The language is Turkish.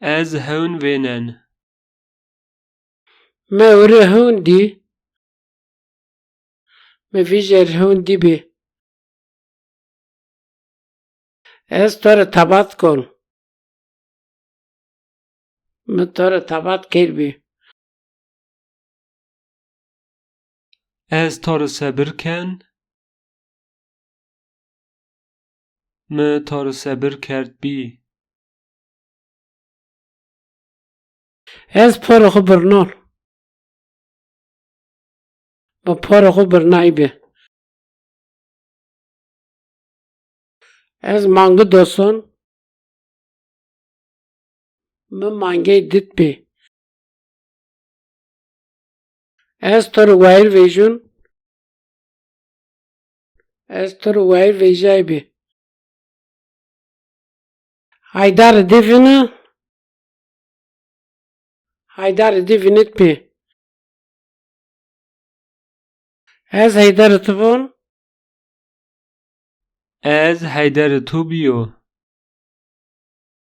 Ez hewn vênen. Me were hewn dî? Me vî jer hewn dîbî. Ez to re tabat kon. Me to re tabat kir bî. Ez to re sebir ken. Me to re sebir kerd bî. Ez poro xu birnon. Me poro xu birnay bi. Ez mangı doson. Me mangê dit bi. Ez tore wayr vejun. Ez tore wayr vejay bi. Haydar divine. Haydar divinit bi. Ez haydar tubun. Ez heyder tu bîyo.